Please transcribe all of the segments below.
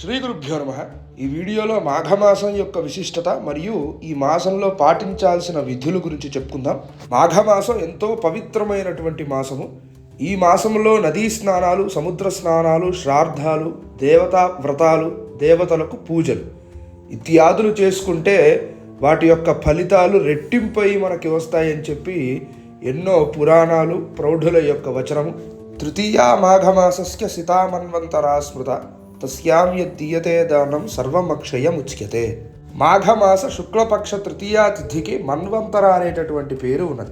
శ్రీ గురుభ్యో నమ. ఈ వీడియోలో మాఘమాసం యొక్క విశిష్టత మరియు ఈ మాసంలో పాటించాల్సిన విధుల గురించి చెప్పుకుందాం. మాఘమాసం ఎంతో పవిత్రమైనటువంటి మాసము. ఈ మాసంలో నదీ స్నానాలు సముద్ర స్నానాలు శ్రాద్ధాలు దేవతా వ్రతాలు దేవతలకు పూజలు. ఇత్యాదులు చేసుకుంటే వాటి యొక్క ఫలితాలు రెట్టింపై మనకి వస్తాయని చెప్పి ఎన్నో పురాణాలు ప్రౌఢుల యొక్క వచనము. తృతీయ మాఘమాసస్య సితామన్వంతరా స్మృత తస్యాం యద్దీయతే దానం సర్వమక్షయముచ్యతే మాఘమాస శుక్లపక్ష తృతీయా తిథికి మన్వంతర అనేటటువంటి పేరు ఉన్నది.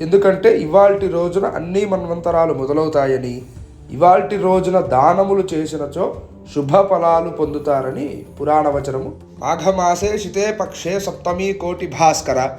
ఎందుకంటే ఇవాల్టి రోజున అన్ని మన్వంతరాలు మొదలవుతాయని ఇవాల్టి రోజున దానములు చేసినచో శుభ ఫలాలు పొందుతారని పురాణవచనము. మాఘమాసే శితే పక్షే సప్తమీ కోటి భాస్కర.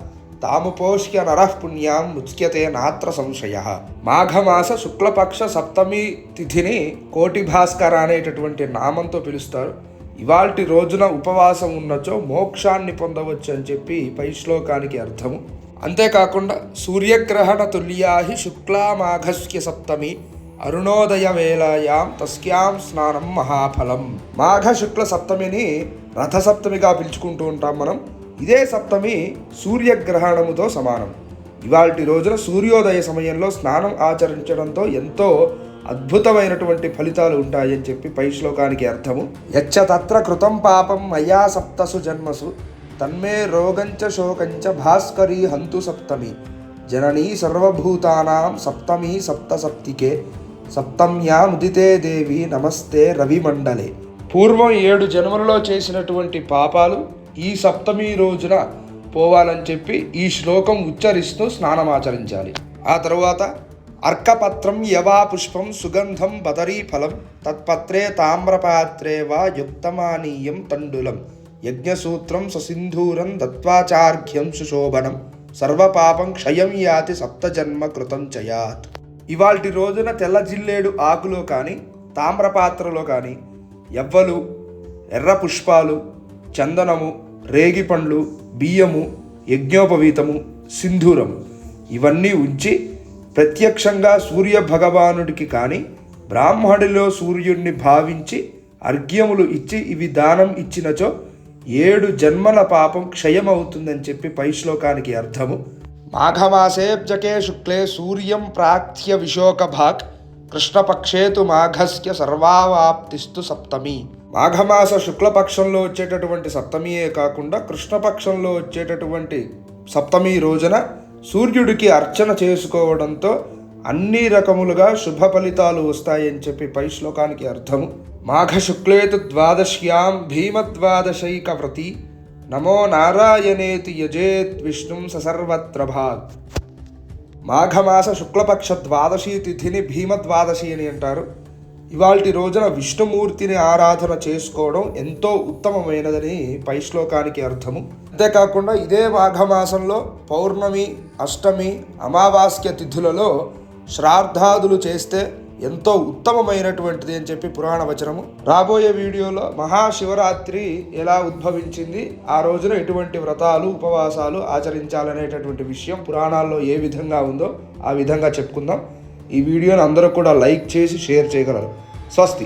తాముపోష్య నరః పుణ్యాం ముచ్యతే నాత్ర సంశయ. మాఘమాస శుక్లపక్ష సప్తమి తిథిని కోటి భాస్కర అనేటటువంటి నామంతో పిలుస్తారు. ఇవాల్టి రోజున ఉపవాసం ఉన్నచో మోక్షాన్ని పొందవచ్చు అని చెప్పి పై శ్లోకానికి అర్థము. అంతేకాకుండా సూర్యగ్రహణ తుల్యాహి శుక్లామాఘస్య సప్తమి అరుణోదయ వేళాయాం తస్యాం స్నానం మహాఫలం. మాఘ శుక్ల సప్తమిని రథసప్తమిగా పిలుచుకుంటూ ఉంటాం మనం. ఇదే సప్తమి సూర్యగ్రహణముతో సమానం. ఇవాల్టి రోజున సూర్యోదయ సమయంలో స్నానం ఆచరించడంతో ఎంతో అద్భుతమైనటువంటి ఫలితాలు ఉంటాయని చెప్పి పై శ్లోకానికి అర్థము. యచ్చ తత్ర కృతం పాపం మయా సప్తసు జన్మసు తన్మే రోగంచ శోకంచ భాస్కరీ హంతు సప్తమి. జననీ సర్వభూతానాం సప్తమి సప్త సప్తికే సప్తమ్యాముదితే దేవి నమస్తే రవిమండలే. పూర్వం ఏడు జన్మలలో చేసినటువంటి పాపాలు ఈ సప్తమి రోజున పోవాలని చెప్పి ఈ శ్లోకం ఉచ్చరిస్తూ స్నానమాచరించాలి. ఆ తరువాత అర్కపత్రం యవా పుష్పం సుగంధం బదరీ ఫలం తత్పత్రే తామ్రపాత్రే వా యుక్తమానీయం తండులం యజ్ఞసూత్రం ససింధూరం దత్వాచార్ఘ్యం సుశోభనం సర్వపాపం క్షయం యాతి సప్తజన్మ కృతం చయాత్ ఇవాల్టి రోజున తెల్ల జిల్లేడు ఆకులో కానీ తామ్రపాత్రలో కానీ ఎవ్వలు ఎర్ర పుష్పాలు చందనము రేగిపండ్లు బియ్యము యజ్ఞోపవీతము సింధూరము. ఇవన్నీ ఉంచి ప్రత్యక్షంగా సూర్య భగవానుడికి కానీ బ్రాహ్మడిలో సూర్యుడిని భావించి అర్ఘ్యములు ఇచ్చి ఇవి దానం ఇచ్చినచో ఏడు జన్మల పాపం క్షయమవుతుందని చెప్పి పై శ్లోకానికి అర్థము. మాఘమాసేబ్జకే శుక్లే సూర్యం ప్రాక్త్య విశోక భాక్ మాఘస్య సర్వావాప్తిస్తు సప్తమి. మాఘమాస శుక్లపక్షంలో వచ్చేటటువంటి సప్తమియే కాకుండా కృష్ణపక్షంలో వచ్చేటటువంటి సప్తమి రోజున సూర్యుడికి అర్చన చేసుకోవడంతో అన్ని రకములుగా శుభ ఫలితాలు వస్తాయని చెప్పి పై శ్లోకానికి అర్థము. మాఘ శుక్లేతు ద్వాదశ్యాం భీమద్వాదశైక వ్రతి నమో నారాయణేతి యజేత్ విష్ణుం ససర్వత్ర భాగ్ మాఘమాస శుక్లపక్ష ద్వాదశి తిథిని భీమద్వాదశి అని అంటారు. ఇవాళ రోజున విష్ణుమూర్తిని ఆరాధన చేసుకోవడం ఎంతో ఉత్తమమైనదని పై శ్లోకానికి అర్థము. అంతేకాకుండా ఇదే మాఘమాసంలో పౌర్ణమి అష్టమి అమావాస్య తిథులలో శ్రాద్ధాదులు చేస్తే ఎంతో ఉత్తమమైనటువంటిది అని చెప్పి పురాణ వచనము. రాబోయే వీడియోలో మహాశివరాత్రి ఎలా ఉద్భవించింది ఆ రోజున ఎటువంటి వ్రతాలు ఉపవాసాలు ఆచరించాలనేటటువంటి విషయం పురాణాల్లో ఏ విధంగా ఉందో ఆ విధంగా చెప్పుకుందాం. ఈ వీడియోని అందరూ కూడా లైక్ చేసి షేర్ చేయగలరు. స్వస్తి.